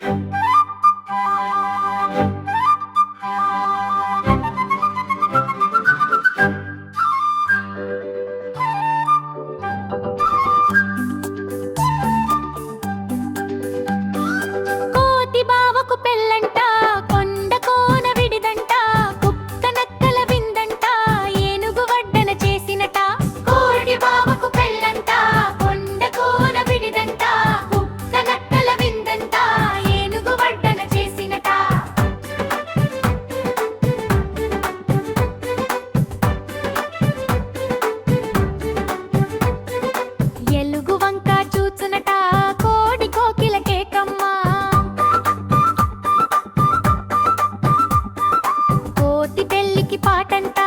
Bye. ఎలుగు వంక చూచునట కోడి కోకిల కేకమ్మ. కోతి పెళ్ళికి పాటంట